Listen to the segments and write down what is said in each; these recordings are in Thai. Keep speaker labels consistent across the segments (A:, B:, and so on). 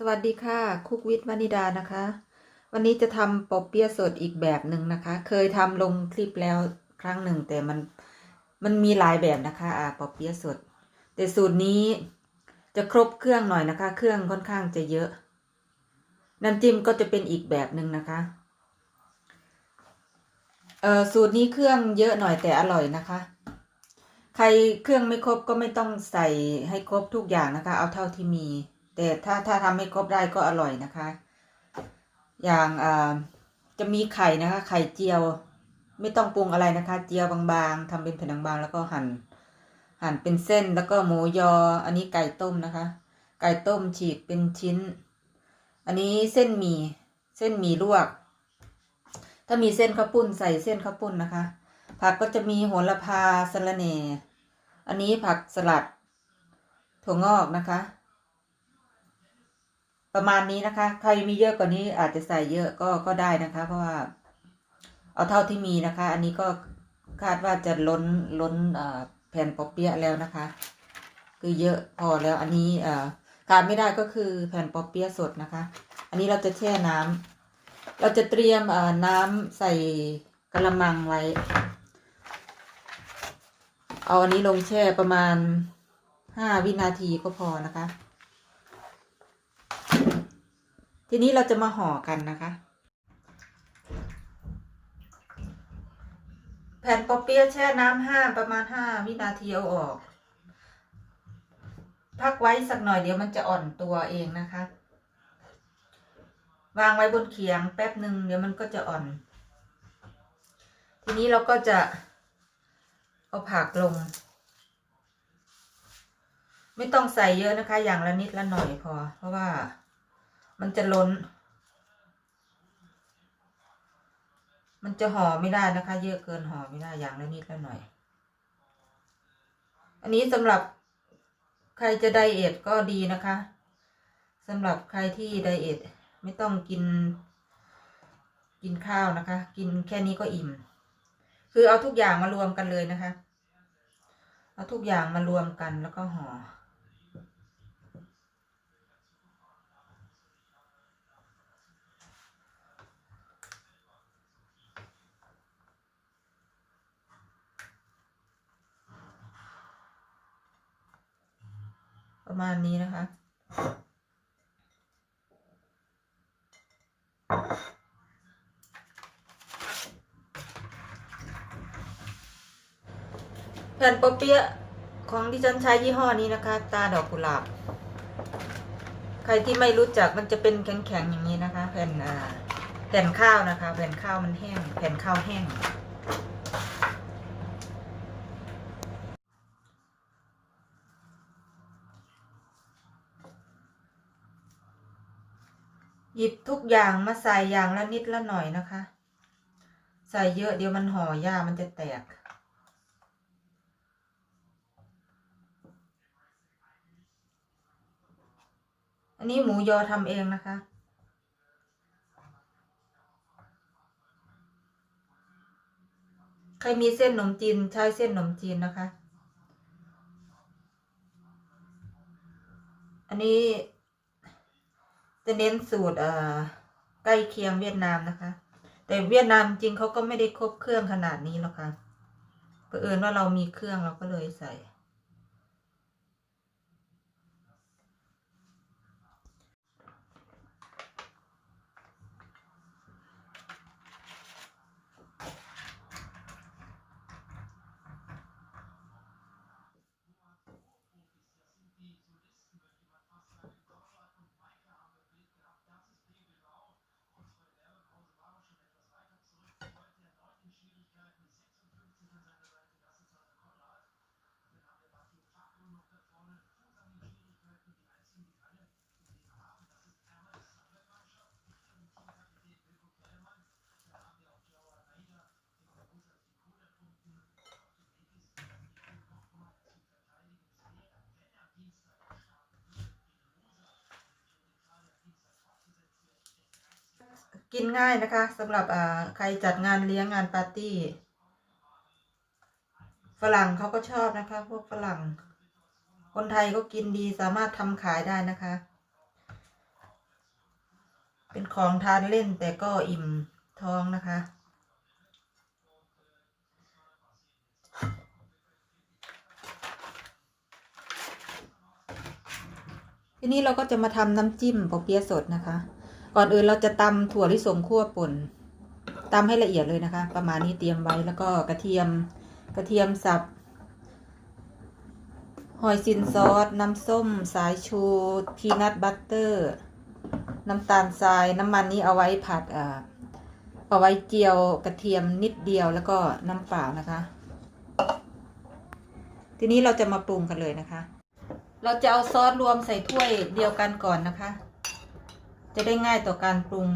A: สวัสดีค่ะ คุกวิทย์วานิดานะคะ วันนี้จะทำปอเปี๊ยะสดอีกแบบหนึ่งนะคะ เคยทำลงคลิปแล้วครั้งหนึ่ง แต่มันมันมีหลายแบบนะคะอ่าปอเปี๊ยะสด แต่สูตรนี้จะครบเครื่องหน่อยนะคะ เครื่องค่อนข้างจะเยอะ น้ำจิ้มก็จะเป็นอีกแบบหนึ่งนะคะเอ่อสูตรนี้เครื่องเยอะหน่อยแต่อร่อยนะคะ ใครเครื่องไม่ครบก็ไม่ต้องใส่ให้ครบทุกอย่างนะคะ เอาเท่าที่มี แต่ถ้าถ้าทำให้ครบได้ก็อร่อยนะคะ อย่างจะมีไข่นะคะ ไข่เจียว ไม่ต้องปรุงอะไรนะคะ เจียวบางๆทำเป็นแผ่นบางๆแล้วก็หั่น หั่นเป็นเส้นแล้วก็หมูยอ อันนี้ไก่ต้มนะคะ ไก่ต้มฉีกเป็นชิ้น อันนี้เส้นหมี่เส้นหมี่ลวก ถ้ามีเส้นข้าวปุ้นใส่เส้นข้าวปุ้นนะคะ ผักก็จะมีโหระพาสะระแหน่อันนี้ผักสลัดถั่วงอกนะคะ ประมาณนี้นะคะ ใครมีเยอะกว่านี้อาจจะใส่เยอะก็ก็ได้นะคะ เพราะว่า เอาเท่าที่มีนะคะ อันนี้ก็คาดว่าจะล้นล้นแผ่นปอเปี๊ยะแล้วนะคะ คือเยอะพอแล้วอันนี้อ่าขาดไม่ได้ก็คือแผ่นปอเปี๊ยะสดนะคะ อันนี้เราจะแช่น้ำเราจะเตรียมน้ำใส่กระมังไว้ เอาอันนี้ลงแช่ประมาณห้าวินาทีก็พอนะคะ ทีนี้เราจะมาห่อกันนะคะ แผ่นปอเปี๊ยะแช่น้ำห้าประมาณห้าวินาทีเอาออก พักไว้สักหน่อยเดี๋ยวมันจะอ่อนตัวเองนะคะ วางไว้บนเขียงแป๊บหนึ่งเดี๋ยวมันก็จะอ่อน ทีนี้เราก็จะเอาผักลง ไม่ต้องใส่เยอะนะคะ อย่างละนิดละหน่อยพอ เพราะว่า มันจะล้น มันจะห่อไม่ได้นะคะ เยอะเกินห่อไม่ได้อย่างละนิดละหน่อย อันนี้สำหรับใครจะไดเอทก็ดีนะคะสำหรับใครที่ไดเอทไม่ต้องกิน กินข้าวนะคะ กินแค่นี้ก็อิ่ม คือเอาทุกอย่างมารวมกันเลยนะคะ เอาทุกอย่างมารวมกันแล้วก็ห่อ มาณนี้นะคะ แผ่นปอเปี๊ยะของดิฉันใช้ยี่ห้อนี้นะคะ ตาดอกกุหลาบ ใครที่ไม่รู้จักมันจะเป็นแข็งๆอย่างนี้นะคะ แผ่นอ่าแผ่นข้าวนะคะ แผ่นข้าวมันแห้ง แผ่นข้าวแห้ง หยิบทุกอย่างมาใส่อย่างละนิดละหน่อยนะคะ ใส่เยอะเดี๋ยวมันห่อยามันจะแตก อันนี้หมูยอทำเองนะคะใครมีเส้นขนมจีนใช้เส้นขนมจีนนะคะ อันนี้ จะเน้นสูตรเอ่อใกล้เคียงเวียดนามนะคะ แต่เวียดนามจริงเขาก็ไม่ได้ครบเครื่องขนาดนี้หรอกค่ะเผอิญว่าเรามีเครื่องเราก็เลยใส่ กินง่ายนะคะสำหรับอ่าใครจัดงานเลี้ยงงานปาร์ตี้ ฝรั่งเขาก็ชอบนะคะ พวกฝรั่ง คนไทยก็กินดีสามารถทำขายได้นะคะ เป็นของทานเล่นแต่ก็อิ่มท้องนะคะทีนี้เราก็จะมาทำน้ำจิ้มปอเปี๊ยะสดนะคะ ก่อนอื่นเราจะตำถั่วลิสงคั่วป่นตำให้ละเอียดเลยนะคะ ประมาณนี้เตรียมไว้แล้วก็กระเทียมกระเทียมสับหอยซินซอส น้ำส้ม สายชู พีนัทบัตเตอร์ น้ำตาลทราย น้ำมันนี้เอาไว้ผัดอ่าเอาไว้เจียวกระเทียมนิดเดียวแล้วก็น้ำเปล่านะคะ ทีนี้เราจะมาปรุงกันเลยนะคะ เราจะเอาซอสรวมใส่ถ้วยเดียวกันก่อนนะคะ จะได้ง่ายต่อการปรุง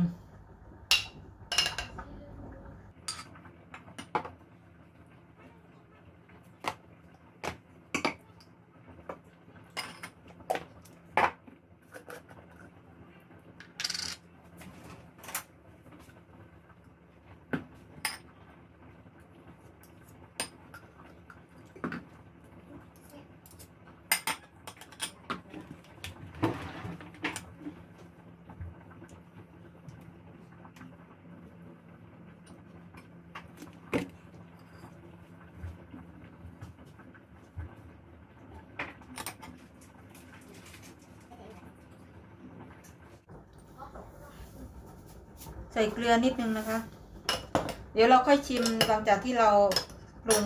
A: ใส่เกลือนิดนึงนะคะ เดี๋ยวเราค่อยชิมหลังจากที่เราปรุง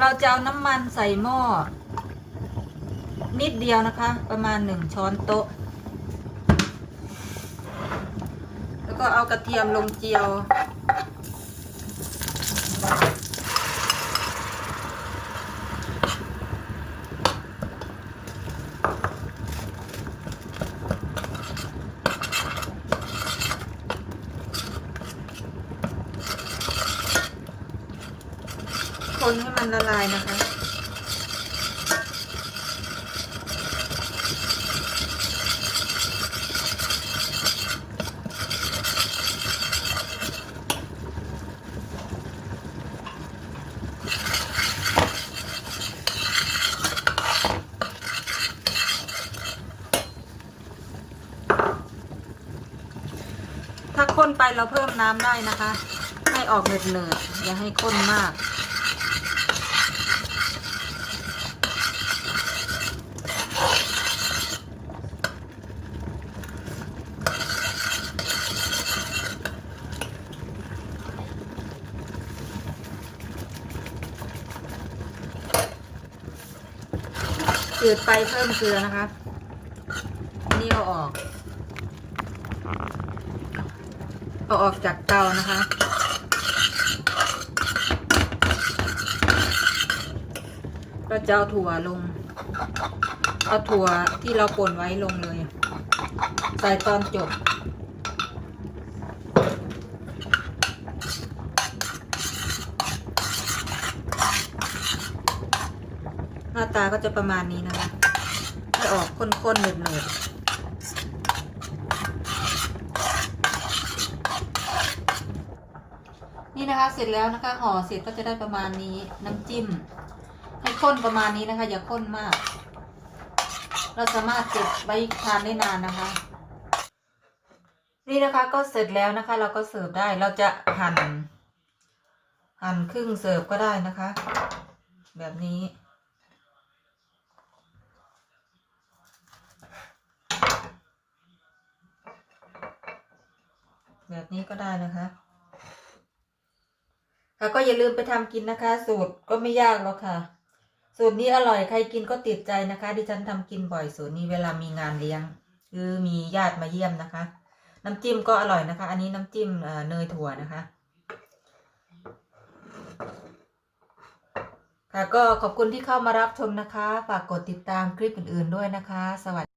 A: เราจะเอาน้ำมันใส่หม้อนิดเดียวนะคะ ประมาณหนึ่งช้อนโต๊ะ แล้วก็เอากระเทียมลงเจียว คนให้มันละลายนะคะ ถ้าข้นไปเราเพิ่มน้ำได้นะคะ ให้ออกเหนืดๆอย่าให้ข้นมาก จืดไปเพิ่มเกลือนะคะนี่เอาออก เอาออกจากเตานะคะก็จะเอาถั่วลง เอาถั่วที่เราป่นไว้ลงเลย ใส่ตอนจบ หน้าตาก็จะประมาณนี้นะคะให้ออกข้นๆเหนืดๆนี่นะคะเสร็จแล้วนะคะห่อเสร็จก็จะได้ประมาณนี้น้ำจิ้ม ให้ข้นประมาณนี้นะคะ อย่าข้นมาก เราสามารถเก็บไว้ทานได้นานนะคะ นี่นะคะก็เสร็จแล้วนะคะ เราก็เสิร์ฟได้เราจะหั่นหั่นครึ่งเสิร์ฟก็ได้นะคะ แบบนี้ แบบนี้ก็ได้นะคะค่ะก็อย่าลืมไปทำกินนะคะ สูตรก็ไม่ยากหรอกค่ะ สูตรนี้อร่อยใครกินก็ติดใจนะคะ ดิฉันทำกินบ่อยสูตรนี้เวลามีงานเลี้ยงหรือมีญาติมาเยี่ยมนะคะ น้ำจิ้มก็อร่อยนะคะ อันนี้น้ำจิ้มเนยถั่วนะคะค่ะก็ขอบคุณที่เข้ามารับชมนะคะ ฝากกดติดตามคลิปอื่นๆด้วยนะคะ สวัสดี